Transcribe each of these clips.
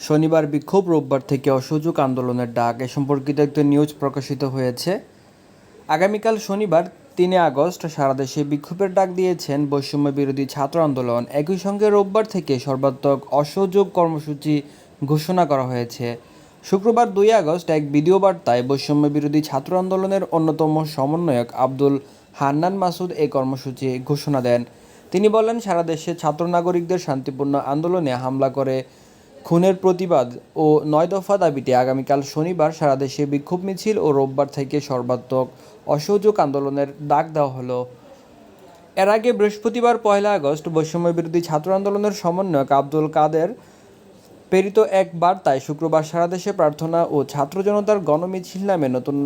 শনিবার বিক্ষোভ রোববার থেকে অসহযোগ আন্দোলনের ডাক এ সম্পর্কিত একটি নিউজ প্রকাশিত হয়েছে। আগামীকাল শনিবার তিনে আগস্ট সারা দেশে বিক্ষোভের ডাক দিয়েছেন বৈষম্য বিরোধী ছাত্র আন্দোলন। একই সঙ্গে রোববার থেকে সর্বাত্মক অসহযোগ কর্মসূচি ঘোষণা করা হয়েছে। শুক্রবার দুই আগস্ট এক ভিডিও বার্তায় বৈষম্য বিরোধী ছাত্র আন্দোলনের অন্যতম সমন্বয়ক আব্দুল হান্নান মাসুদ এই কর্মসূচি ঘোষণা দেন। তিনি বলেন, সারা দেশে ছাত্র নাগরিকদের শান্তিপূর্ণ আন্দোলনে হামলা করে খুনের প্রতিবাদ ও নয় দফা দাবিতে আগামীকাল শনিবার সারা দেশে বিক্ষোভ মিছিল ও রোববার থেকে সর্বাত্মক অসহযোগ আন্দোলনের ডাক দেওয়া হলো। এর আগে বৃহস্পতিবার পয়লা আগস্ট বৈষম্য বিরোধী ছাত্র আন্দোলনের সমন্বয়ক আব্দুল কাদের প্রেরিত এক বার্তায় শুক্রবার সারা দেশে প্রার্থনা ও ছাত্র জনতার গণমিছিল নামে নতুন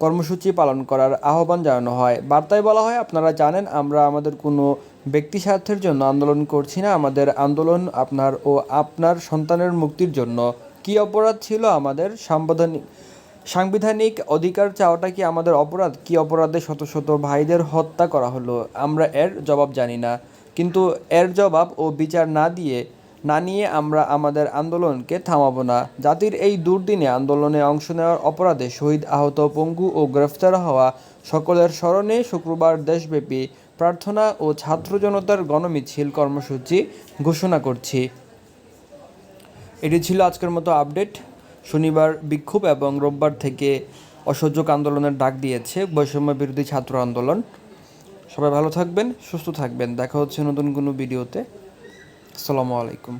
কর্মসূচি পালন করার আহ্বান জানানো হয়। বার্তায় বলা হয়, আপনারা জানেন, আমরা আমাদের কোনো ব্যক্তি স্বার্থের জন্য আন্দোলন করছি না। আমাদের আন্দোলন আপনার ও আপনার সন্তানের মুক্তির জন্য। কী অপরাধ ছিল আমাদের? সাংবিধানিক সাংবিধানিক অধিকার চাওয়াটা কি আমাদের অপরাধ? কী অপরাধে শত শত ভাইদের হত্যা করা হলো? আমরা এর জবাব জানি না। কিন্তু এর জবাব ও বিচার না দিয়ে না নিয়ে আমরা আমাদের আন্দোলনকে থামাবো না। জাতির এই দুর্দিনে আন্দোলনে অংশ নেওয়ার অপরাধে শহীদ আহত পঙ্গু ও গ্রেফতার হওয়া সকলের স্মরণে শুক্রবার দেশব্যাপী প্রার্থনা ও ছাত্র জনতার গণমিছিল কর্মসূচি ঘোষণা করছি। এটি ছিল আজকের মতো আপডেট। শনিবার বিক্ষোভ এবং রোববার থেকে অসহযোগ আন্দোলনের ডাক দিয়েছে বৈষম্য বিরোধী ছাত্র আন্দোলন। সবাই ভালো থাকবেন, সুস্থ থাকবেন। দেখা হচ্ছে নতুন কোনো ভিডিওতে। আসসালামু আলাইকুম।